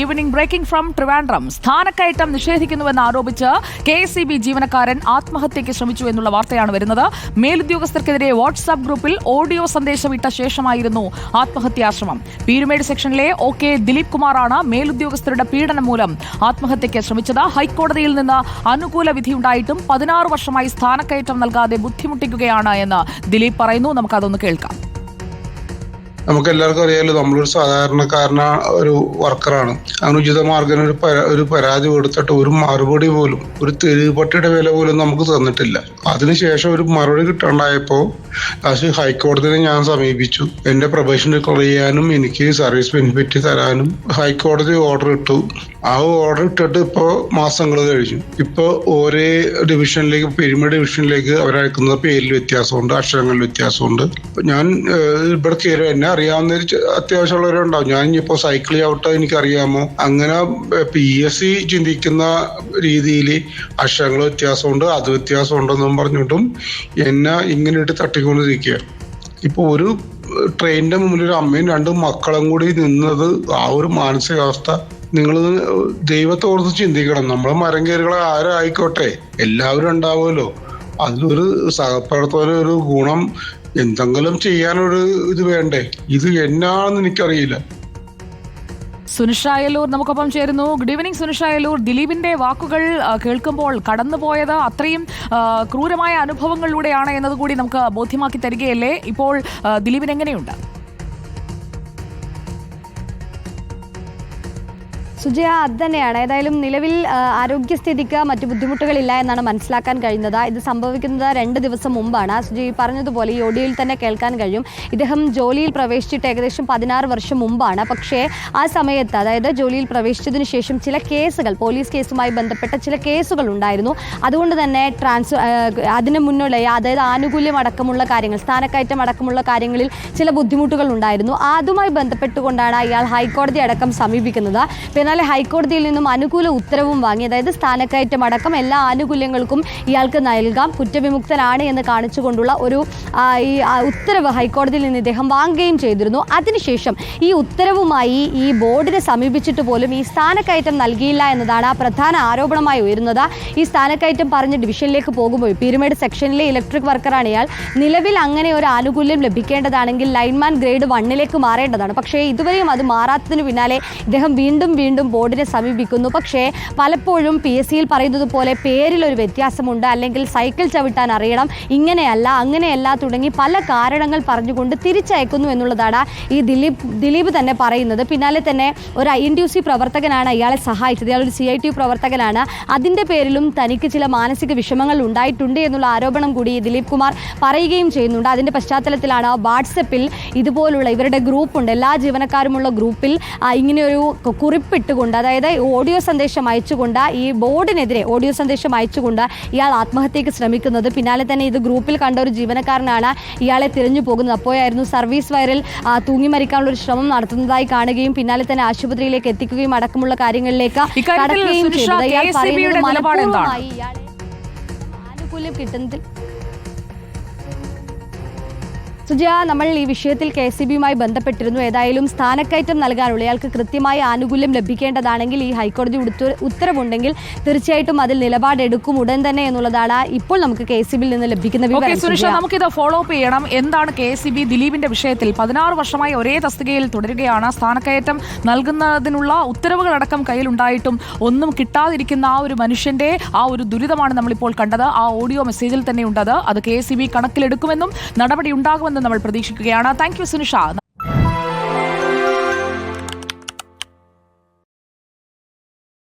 Evening breaking from Trivandrum സ്ഥാനക്കയറ്റം നിഷേധിക്കുന്നുവെന്ന് ആരോപിച്ച് K S C B ജീവനക്കാരൻ ആത്മഹത്യയ്ക്ക് ശ്രമിച്ചു എന്നുള്ള വാർത്തയാണ് വരുന്നത്. മേലുദ്യോഗസ്ഥർക്കെതിരെ വാട്സ്ആപ്പ് ഗ്രൂപ്പിൽ ഓഡിയോ സന്ദേശം ഇട്ട ശേഷമായിരുന്നു ആത്മഹത്യാശ്രമം. പീരുമേട് സെക്ഷനിലെ ഒ കെ ദിലീപ് കുമാറാണ് മേലുദ്യോഗസ്ഥരുടെ പീഡനം മൂലം ആത്മഹത്യയ്ക്ക് ശ്രമിച്ചത്. ഹൈക്കോടതിയിൽ നിന്ന് അനുകൂല വിധിയുണ്ടായിട്ടും പതിനാറ് വർഷമായി സ്ഥാനക്കയറ്റം നൽകാതെ ബുദ്ധിമുട്ടിക്കുകയാണ് എന്ന് ദിലീപ് പറയുന്നു. നമുക്കതൊന്ന് കേൾക്കാം. നമുക്ക് എല്ലാവർക്കും അറിയാലോ നമ്മളൊരു സാധാരണക്കാരന ഒരു വർക്കറാണ് അനുചിത മാർഗം ഒരു ഒരു പരാതി കൊടുത്തിട്ട് ഒരു മറുപടി പോലും ഒരു തെരുവുപട്ടിയുടെ വില പോലും നമുക്ക് തന്നിട്ടില്ല. അതിനുശേഷം ഒരു മറുപടി കിട്ടാണ്ടായപ്പോൾ ലാസ്റ്റ് ഹൈക്കോടതിയെ ഞാൻ സമീപിച്ചു. എന്റെ പ്രൊബേഷൻ ഡിക്ലർ ചെയ്യാനും എനിക്ക് സർവീസ് ബെനിഫിറ്റ് തരാനും ഹൈക്കോടതി ഓർഡർ ഇട്ടു. ആ ഓർഡർ ഇട്ടിട്ട് ഇപ്പോൾ മാസങ്ങൾ കഴിഞ്ഞു. ഇപ്പോൾ ഒരേ ഡിവിഷനിലേക്ക് പെരുമ ഡിവിഷനിലേക്ക് അവരയക്കുന്ന പേരിൽ വ്യത്യാസമുണ്ട് അക്ഷരങ്ങളിൽ വ്യത്യാസമുണ്ട്. ഞാൻ ഇവിടെ കയറി എന്നെ അറിയാവുന്ന ഒരു അത്യാവശ്യമുള്ളവരുണ്ടാവും. ഞാൻ ഇനിയിപ്പോ സൈക്കിൾ ചവിട്ടാൻ എനിക്കറിയാമോ? അങ്ങനെ പി എസ് സി ചിന്തിക്കുന്ന രീതിയിൽ അക്ഷരങ്ങൾ വ്യത്യാസമുണ്ട് അത് വ്യത്യാസമുണ്ടെന്നും പറഞ്ഞിട്ടും എന്നെ ഇങ്ങനെ ഇട്ട് തട്ടിക്കൊണ്ടിരിക്കുക. ഇപ്പൊ ഒരു ട്രെയിനിന്റെ മുമ്പിൽ ഒരു അമ്മയും രണ്ടും മക്കളും കൂടി നിന്നത് ആ ഒരു മാനസികാവസ്ഥ നിങ്ങൾ ദൈവത്തോർത്ത് ചിന്തിക്കണം. നമ്മളെ മരം കയറികളെ ആരായിക്കോട്ടെ? എല്ലാവരും ഉണ്ടാവുമല്ലോ. അതിലൊരു സഹപ്രവർത്തകരൊരു ഗുണം എന്തെങ്കിലും ചെയ്യാനൊരു ഇത് വേണ്ടേ? ഇത് എന്നാണെന്ന് എനിക്കറിയില്ല. സുനിഷ അയലൂർ നമുക്കൊപ്പം ചേരുന്നു. Good evening Sunisha Ayalur. ദിലീപിന്റെ വാക്കുകൾ കേൾക്കുമ്പോൾ കടന്നുപോയത് അത്രയും ക്രൂരമായ അനുഭവങ്ങളിലൂടെയാണ് എന്നതുകൂടി നമുക്ക് ബോധ്യമാക്കി തരികയല്ലേ? ഇപ്പോൾ ദിലീപിന് എങ്ങനെയുണ്ട്? സുജയ അത് തന്നെയാണ്. ഏതായാലും നിലവിൽ ആരോഗ്യസ്ഥിതിക്ക് മറ്റു ബുദ്ധിമുട്ടുകളില്ല എന്നാണ് മനസ്സിലാക്കാൻ കഴിയുന്നത്. ഇത് സംഭവിക്കുന്നത് രണ്ട് ദിവസം മുമ്പാണ്. സുജയ പറഞ്ഞതുപോലെ ഈ ഓഡിയോയിൽ തന്നെ കേൾക്കാൻ കഴിയും. ഇദ്ദേഹം ജോലിയിൽ പ്രവേശിച്ചിട്ട് ഏകദേശം പതിനാറ് വർഷം മുമ്പാണ്. പക്ഷേ ആ സമയത്ത് അതായത് ജോലിയിൽ പ്രവേശിച്ചതിന് ശേഷം ചില കേസുകൾ പോലീസ് കേസുമായി ബന്ധപ്പെട്ട ചില കേസുകൾ ഉണ്ടായിരുന്നു. അതുകൊണ്ട് തന്നെ ട്രാൻസ് അതിന് മുന്നുള്ള അതായത് ആനുകൂല്യം അടക്കമുള്ള കാര്യങ്ങൾ സ്ഥാനക്കയറ്റം അടക്കമുള്ള കാര്യങ്ങളിൽ ചില ബുദ്ധിമുട്ടുകൾ ഉണ്ടായിരുന്നു. അതുമായി ബന്ധപ്പെട്ടുകൊണ്ടാണ് ഇയാൾ ഹൈക്കോടതി അടക്കം സമീപിക്കുന്നത്. പിന്നാലെ ഹൈക്കോടതിയിൽ നിന്നും അനുകൂല ഉത്തരവും വാങ്ങി. അതായത് സ്ഥാനക്കയറ്റം അടക്കം എല്ലാ ആനുകൂല്യങ്ങൾക്കും ഇയാൾക്ക് നൽകാം. കുറ്റവിമുക്തനാണ് എന്ന് കാണിച്ചുകൊണ്ടുള്ള ഒരു ഈ ഉത്തരവ് ഹൈക്കോടതിയിൽ നിന്ന് ഇദ്ദേഹം വാങ്ങുകയും ചെയ്തിരുന്നു. അതിനുശേഷം ഈ ഉത്തരവുമായി ഈ ബോർഡിനെ സമീപിച്ചിട്ട് പോലും ഈ സ്ഥാനക്കയറ്റം നൽകിയില്ല എന്നതാണ് ആ പ്രധാന ആരോപണമായി ഉയരുന്നത്. ഈ സ്ഥാനക്കയറ്റം പറഞ്ഞ് ഡിവിഷനിലേക്ക് പോകുമ്പോൾ പീരുമേട് സെക്ഷനിലെ ഇലക്ട്രിക് വർക്കറാണ് ഇയാൾ. നിലവിൽ അങ്ങനെ ഒരു ആനുകൂല്യം ലഭിക്കേണ്ടതാണെങ്കിൽ ലൈൻമാൻ ഗ്രേഡ് വണ്ണിലേക്ക് മാറേണ്ടതാണ്. പക്ഷേ ഇതുവരെയും അത് മാറാത്തതിന് പിന്നാലെ ഇദ്ദേഹം വീണ്ടും വീണ്ടും ബോർഡിനെ സമീപിക്കുന്നു. പക്ഷേ പലപ്പോഴും പി എസ് സിയിൽ പറയുന്നത് പോലെ പേരിലൊരു വ്യത്യാസമുണ്ട്. അല്ലെങ്കിൽ സൈക്കിൾ ചവിട്ടാൻ അറിയണം. ഇങ്ങനെയല്ല അങ്ങനെയല്ല തുടങ്ങി പല കാരണങ്ങൾ പറഞ്ഞുകൊണ്ട് തിരിച്ചയക്കുന്നു എന്നുള്ളതാണ് ഈ ദിലീപ് ദിലീപ് തന്നെ പറയുന്നത്. പിന്നാലെ തന്നെ ഒരു ഐ എൻ ടി സി പ്രവർത്തകനാണ് ഇയാളെ സഹായിച്ചത്. ഇയാൾ ഒരു സി ഐ ടി പ്രവർത്തകനാണ്. അതിന്റെ പേരിലും തനിക്ക് ചില മാനസിക വിഷമങ്ങൾ ഉണ്ടായിട്ടുണ്ട് എന്നുള്ള ആരോപണം കൂടി ദിലീപ് കുമാർ പറയുകയും ചെയ്യുന്നുണ്ട്. അതിന്റെ പശ്ചാത്തലത്തിലാണ് വാട്സപ്പിൽ ഇതുപോലുള്ള ഇവരുടെ ഗ്രൂപ്പുണ്ട്. എല്ലാ ജീവനക്കാരുമുള്ള ഗ്രൂപ്പിൽ ഇങ്ങനെയൊരു കു- കുറിപ്പിട്ടുകൊണ്ട് അതായത് ഓഡിയോ സന്ദേശം അയച്ചുകൊണ്ട് ഈ ബോർഡിനെതിരെ ഓഡിയോ സന്ദേശം അയച്ചുകൊണ്ട് ഇയാൾ ആത്മഹത്യക്ക് ശ്രമിക്കുന്നത്. പിന്നാലെ തന്നെ ഇത് ഗ്രൂപ്പിൽ കണ്ട ഒരു ജീവനക്കാരനാണ് ഇയാളെ തിരഞ്ഞു പോകുന്നത്. അപ്പോഴായിരുന്നു സർവീസ് വയറിൽ തൂങ്ങി മരിക്കാനുള്ള ഒരു ശ്രമം നടത്തുന്നതായി കാണുകയും പിന്നാലെ തന്നെ ആശുപത്രിയിലേക്ക് എത്തിക്കുകയും അടക്കമുള്ള കാര്യങ്ങളിലേക്ക് കടക്കുകയും ചെയ്തത് ഇയാൾ പറയുന്നത് മനഃപൂർവമായി ആനുകൂല്യം കിട്ടുന്നതിൽ സുജയ നമ്മൾ ഈ വിഷയത്തിൽ കെ എസ് സി ബിയുമായി ബന്ധപ്പെട്ടിരുന്നു. ഏതായാലും സ്ഥാനക്കയറ്റം നൽകാനുള്ള ഇയാൾക്ക് കൃത്യമായ ആനുകൂല്യം ലഭിക്കേണ്ടതാണെങ്കിൽ ഈ ഹൈക്കോടതി ഉത്തരവുണ്ടെങ്കിൽ തീർച്ചയായിട്ടും അതിൽ നിലപാടെടുക്കും ഉടൻ തന്നെ എന്നുള്ളതാണ് ഇപ്പോൾ നമുക്ക് കെ എസ് സി ബിയിൽ നിന്ന് ലഭിക്കുന്ന വിവരം. നമുക്കിത് ഫോളോ അപ്പ് ചെയ്യണം. എന്താണ് കെ എസ് ബി ദിലീപിന്റെ വിഷയത്തിൽ? പതിനാറ് വർഷമായി ഒരേ തസ്തികയിൽ തുടരുകയാണ്. സ്ഥാനക്കയറ്റം നൽകുന്നതിനുള്ള ഉത്തരവുകളടക്കം കയ്യിലുണ്ടായിട്ടും ഒന്നും കിട്ടാതിരിക്കുന്ന ആ ഒരു മനുഷ്യന്റെ ആ ഒരു ദുരിതമാണ് നമ്മളിപ്പോൾ കണ്ടത്. ആ ഓഡിയോ മെസ്സേജിൽ തന്നെ ഉണ്ടത് അത് കെ എസ് ബി കണക്കിലെടുക്കുമെന്നും നടപടി ഉണ്ടാകുമെന്നും നമ്മൾ പ്രതീക്ഷിക്കുകയാണ്. Thank you Sunisha.